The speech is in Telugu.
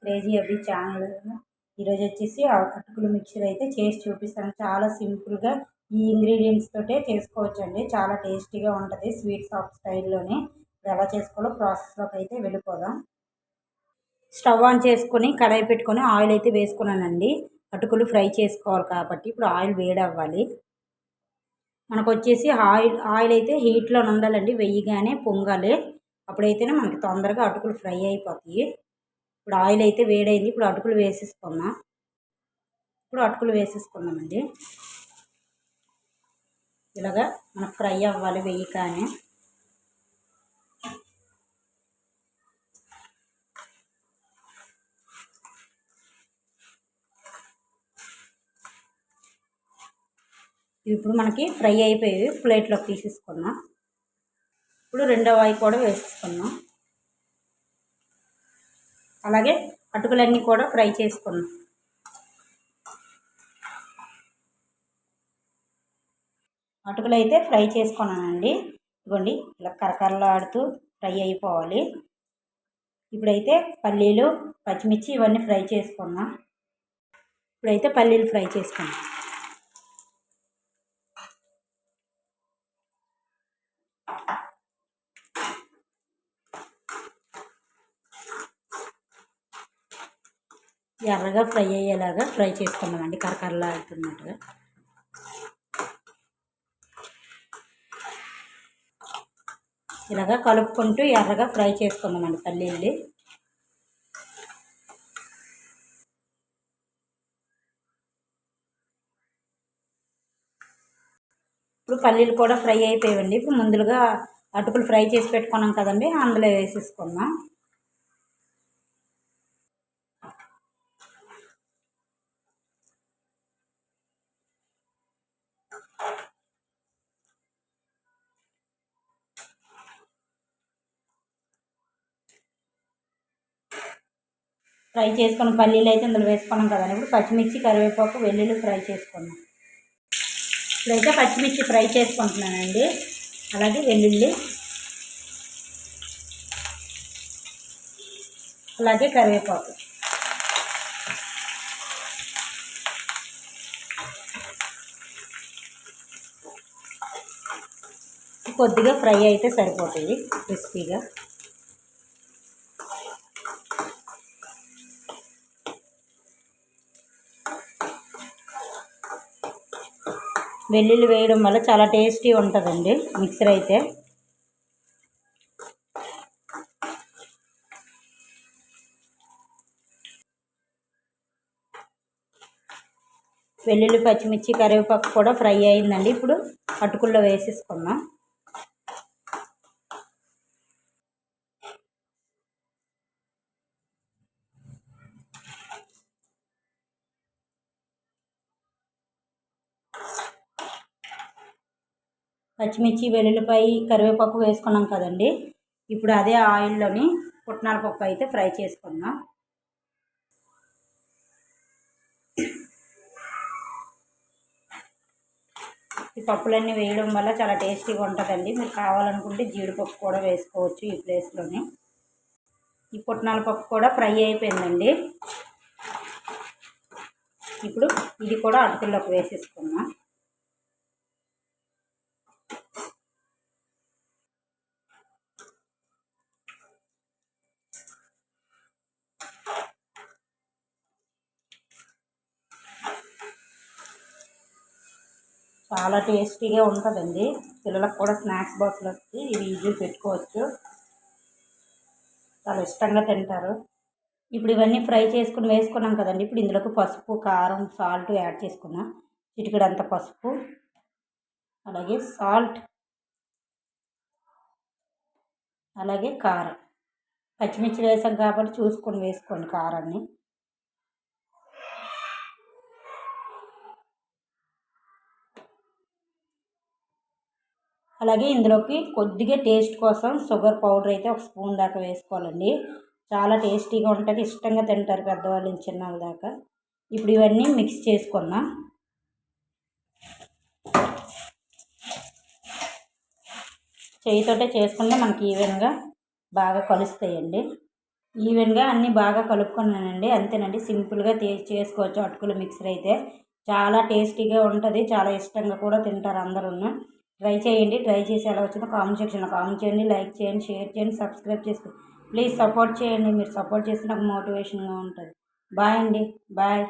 క్రేజీ అవి ఛానల్. ఈరోజు వచ్చేసి అటుకులు మిక్చర్ అయితే చేసి చూపిస్తాను. చాలా సింపుల్గా ఈ ఇంగ్రీడియంట్స్ తోటే చేసుకోవచ్చు అండి చాలా టేస్టీగా ఉంటుంది స్వీట్ షాప్ స్టైల్లోనే ఎలా చేసుకోవాలో ప్రాసెస్లోకి అయితే వెళ్ళిపోదాం. స్టవ్ ఆన్ చేసుకొని కడాయి పెట్టుకొని ఆయిల్ అయితే వేసుకున్నానండి. అటుకులు ఫ్రై చేసుకోవాలి కాబట్టి ఇప్పుడు ఆయిల్ వేడి అవ్వాలి మనకు వచ్చేసి ఆయిల్ ఆయిల్ అయితే హీట్లో ఉండాలండి. వెయ్యిగానే పొంగాలి. అప్పుడైతేనే మనకి తొందరగా అటుకులు ఫ్రై అయిపోతాయి. ఇప్పుడు ఆయిల్ అయితే వేడైంది. ఇప్పుడు అటుకులు వేసేసుకున్నాం ఇప్పుడు అటుకులు వేసేసుకున్నామండి ఇలాగా మనకు ఫ్రై అవ్వాలి వెయ్యి కానీ ఇప్పుడు మనకి ఫ్రై అయిపోయి ప్లేట్లోకి తీసేసుకున్నాం ఇప్పుడు రెండవ ఆయి కూడా వేసేసుకున్నాం అలాగే అటుకులన్నీ కూడా ఫ్రై చేసుకున్నాం అటుకులు అయితే ఫ్రై చేసుకున్నానండి. ఇదిగోండి ఇలా కరకరలాడుతూ ఫ్రై అయిపోవాలి. ఇప్పుడైతే పల్లీలు పచ్చిమిర్చి ఇవన్నీ ఫ్రై చేసుకున్నాం ఇప్పుడైతే పల్లీలు ఫ్రై చేసుకున్నాం ఎర్రగా ఫ్రై అయ్యేలాగా ఫ్రై చేసుకున్నామండి కరకరలాడుతున్నట్టుగా ఇలాగా కలుపుకుంటూ ఎర్రగా ఫ్రై చేసుకున్నామండి పల్లీలు ఇప్పుడు పల్లీలు కూడా ఫ్రై అయిపోయాయండి. ఇప్పుడు ముందుగా అటుకులు ఫ్రై చేసి పెట్టుకున్నాం కదండి అందులో వేసేసుకున్నాం ఫ్రై చేసుకున్న పల్లీలు అయితే ఇందులో వేసుకున్నాం కదండి. ఇప్పుడు పచ్చిమిర్చి కరివేపాకు వెల్లుల్లి ఫ్రై చేసుకున్నాం ఇప్పుడైతే పచ్చిమిర్చి ఫ్రై చేసుకుంటున్నానండి. అలాగే వెల్లుల్లి అలాగే కరివేపాకు. కొద్దిగా ఫ్రై అయితే సరిపోతుంది క్రిస్పీగా. వెల్లుల్లి వేయడం వల్ల చాలా టేస్టీ ఉంటుందండి మిక్సర్ అయితే. వెల్లుల్లి పచ్చిమిర్చి కరివేపాకు కూడా ఫ్రై అయిందండి. ఇప్పుడు అటుకుల్లో వేసేసుకున్నాం పచ్చిమిర్చి వెల్లుల్లిపాయ కరివేపాకు వేసుకున్నాం కదండి. ఇప్పుడు అదే ఆయిల్లోని పుట్నాల పప్పు అయితే ఫ్రై చేసుకుందాం. ఈ పప్పులన్నీ వేయడం వల్ల చాలా టేస్టీగా ఉంటుందండి. మీరు కావాలనుకుంటే జీడిపప్పు కూడా వేసుకోవచ్చు ఈ ప్లేస్లోని ఈ పుట్నాల పప్పు కూడా ఫ్రై అయిపోయిందండి. ఇప్పుడు ఇది కూడా అటుకుల్లోకి వేసేసుకున్నాం చాలా టేస్టీగా ఉంటుందండి. పిల్లలకు కూడా స్నాక్స్ బాక్స్లోకి ఇవి ఈజీ పెట్టుకోవచ్చు. చాలా ఇష్టంగా తింటారు. ఇప్పుడు ఇవన్నీ ఫ్రై చేసుకుని వేసుకున్నాం కదండి. ఇప్పుడు ఇందులోకి పసుపు కారం సాల్ట్ యాడ్ చేసుకున్నాం. చిటికడంత పసుపు అలాగే సాల్ట్ అలాగే కారం. పచ్చిమిర్చి వేసాం కాబట్టి చూసుకొని వేసుకోండి కారాన్ని. అలాగే ఇందులోకి కొద్దిగా టేస్ట్ కోసం షుగర్ పౌడర్ అయితే ఒక స్పూన్ దాకా వేసుకోవాలండి. చాలా టేస్టీగా ఉంటుంది ఇష్టంగా తింటారు పెద్దవాళ్ళు చిన్నవాళ్ళ దాకా. ఇప్పుడు ఇవన్నీ మిక్స్ చేసుకున్నా చేయితోటే చేసుకుంటే మనకి ఈవెన్గా బాగా కలుస్తాయండి. ఈవెన్గా అన్నీ బాగా కలుపుకున్నానండి. అంతేనండి సింపుల్గా తే- చేసుకోవచ్చు అటుకులు మిక్సర్ అయితే. చాలా టేస్టీగా ఉంటుంది చాలా ఇష్టంగా కూడా తింటారు అందరూ ట్రై చేయండి ట్రై చేసి ఎలా వచ్చిందో కామెంట్ సెక్షన్లో కామెంట్ చేయండి లైక్ చేయండి షేర్ చేయండి సబ్స్క్రైబ్ చేసుకోండి ప్లీజ్ సపోర్ట్ చేయండి మీరు సపోర్ట్ చేస్తే నాకు మోటివేషన్గా ఉంటుంది. బాయ్ అండి బాయ్.